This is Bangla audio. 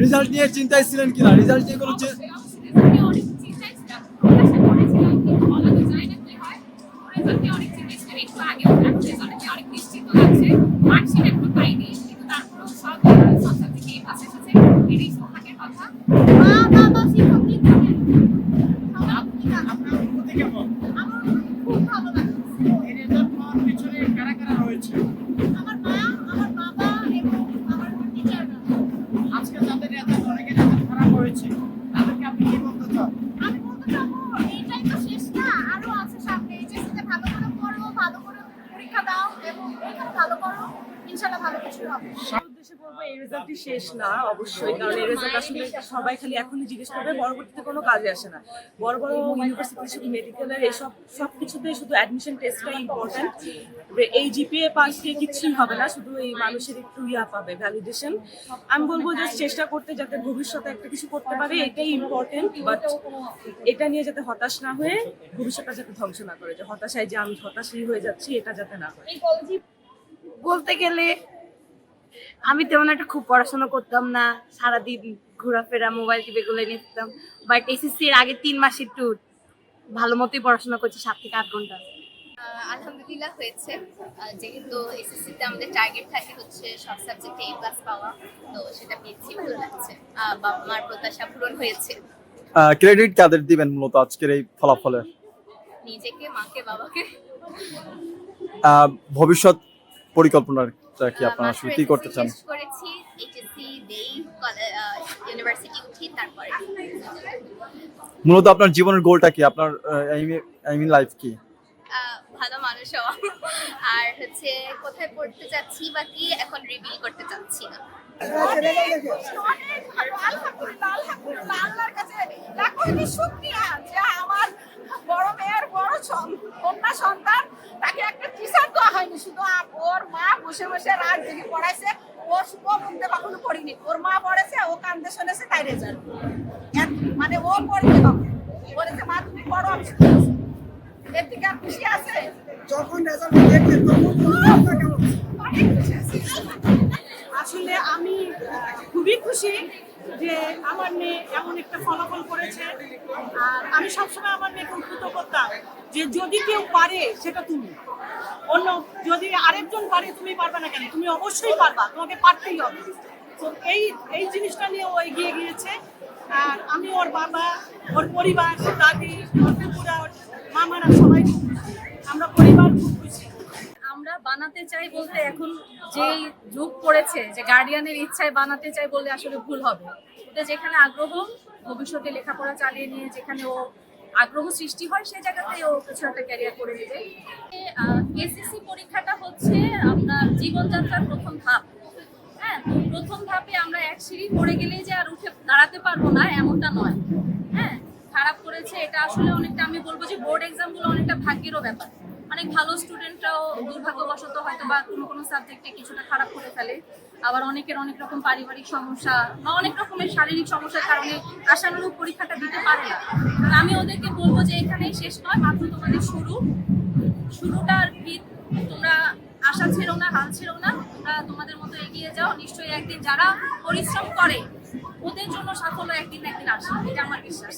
রেজাল্ট নিয়ে চিন্তায় ছিলেন কিনা? রেজাল্ট নিয়ে কোনো চি- আমি অনেক পরীক্ষা দাও এবং এখানে ভালো করো ইনশাআল্লাহ ভালো কিছু হবে। উদ্দেশ্যে বলব এই রেজাল্টই শেষ না অবশ্যই কারণ এই রেজাল্ট আসলে সবাই খালি এখনই জিজ্ঞেস করবে পরবর্তীতে কোনো কাজে আসে না। বড় বড় ইউনিভার্সিটি শুধু মেডিকেলের এইসব সব কিছুতে শুধু অ্যাডমিশন টেস্টটাই ইম্পর্টেন্ট এই জিপিএ পাস দিয়ে কিচ্ছুই হবে না শুধু এই মানুষের একটু ইয়া পাবে ভ্যালিডেশন আমি বলব যে চেষ্টা করতে যাতে ভবিষ্যতে একটা কিছু করতে পারে এটাই ইম্পর্টেন্ট বাট এটা নিয়ে যাতে হতাশ না হয়ে ভবিষ্যৎটা যাতে ধ্বংস না করে যে হতাশায় যে আমি হতাশই হয়ে যাচ্ছি এটা যাতে না হয়। বলতে গেলে আমি তেমন একটা খুব পড়াশোনা করতাম না সারাদিন ঘোরাফেরা মোবাইল টিপে গুলো নিতাম বাট এসএসসি এর আগে তিন মাসের একটু ভালো মতোই পড়াশোনা করছি সাত থেকে আট ঘণ্টা। আলহামদুলিল্লাহ হয়েছে। যেহেতু এসএসসিতে আমাদের টার্গেট থাকে হচ্ছে সব সাবজেক্টে এ প্লাস পাওয়া তো সেটা পেয়েছি ভালো লাগছে। বাবা মার প্রত্যাশা পূরণ হয়েছে। ক্রেডিট কাদের দিবেন মূলত আজকের এই ফলাফলে? নিজেকে মাকে বাবাকে। আহ, ভবিষ্যৎ পরিকল্পনাটা কি আপনারা মাত্র করতে চান? করেছি এইচএসসি দেই ইউনিভার্সিটি উঠি তারপরে। মূলত আপনার জীবনের গোলটা কি? আপনার আই মিন লাইফ কি? আহ, ভালো মানুষ হওয়া। আর হচ্ছে কোথায় পড়তে যাচ্ছি বা কি এখন রিভিল করতে চাচ্ছি না। আল্লাহর কাছে লাখো শুকরিয়া যে আমার বড় মেয়ের বড় সন- কন্যা সন্তান তাকে একটা টিচার দেওয়া হয়নি শুধু আপ- ওর মা বসে বসে রাত জেগে পড়াইছে ও শুভ মুখতে কখনো পড়িনি। ওর মা পড়েছে ও কান্দে শুনেছে তাই রেজাল্ট মানে ও পড়তে হবে বলেছে মা তুমি পড়ো আমি শুনে আছি। এর থেকে আর খুশি আছে? যখন রেজাল্ট দেখলেন তখন অনেক খুশি আছি। আসলে আমি খুবই খুশি যে আমার মেয়ে এমন একটা ফলাফল করেছে। আর আমি সবসময় আমার মেয়েকে উদ্ভূত করতাম যে যদি কেউ পারে সেটা তুমি। অন্য যদি আরেকজন পারে, তুমি পারবে না কেন? তুমি অবশ্যই পারবা, তোমাকে পারতেই হবে। তো এই এই জিনিসটা নিয়ে ও এগিয়ে গিয়েছে। আর আমি ওর বাবা, ওর পরিবার ওর দাদি ওর ওর মামারা সবাই আমরা পরিবার খুব খুশি। আমরা বানাতে চাই বলতে এখন যেই যুগ পড়েছে, যে গার্ডিয়ানের ইচ্ছায় বানাতে চাই বললে আসলে ভুল হবে। ওদের যেখানে আগ্রহ, ভবিষ্যতে লেখাপড়া চালিয়ে নিয়ে যেখানে ও আগ্রহ সৃষ্টি হয়, সেই জায়গাতে ও কিছু একটা ক্যারিয়ার করে নেবে। এসএসসি পরীক্ষাটা হচ্ছে আপনার জীবনযাত্রার প্রথম ধাপ। হ্যাঁ প্রথম ধাপে আমরা এক সিঁড়ি পড়ে গেলেই যে আর উঠে দাঁড়াতে পারব না, এমনটা নয়। হ্যাঁ খারাপ করেছে, এটা আসলে অনেকটা আমি বলব যে বোর্ড এক্সামগুলো অনেকটা ভাগ্যেরও ব্যাপার। অনেক ভালো স্টুডেন্টরাও দুর্ভাগ্যবশত হয়তো বা কোনো কোনো সাবজেক্টে কিছুটা খারাপ করে ফেলে। আবার অনেকের অনেক রকম পারিবারিক সমস্যা বা অনেক রকমের শারীরিক সমস্যার কারণে আশানুরূপ পরীক্ষাটা দিতে পারে না। আমি ওদেরকে বলব যে এখানেই শেষ নয়, মাত্র তোমাদের শুরু। শুরুটার ভিত তোমরা আশা ছেড়ো না, হাল ছেড়ো না, তোমরা তোমাদের মতো এগিয়ে যাও। নিশ্চয়ই একদিন যারা পরিশ্রম করে, ওদের জন্য সাফল্য একদিন একদিন আসে, এটা আমার বিশ্বাস।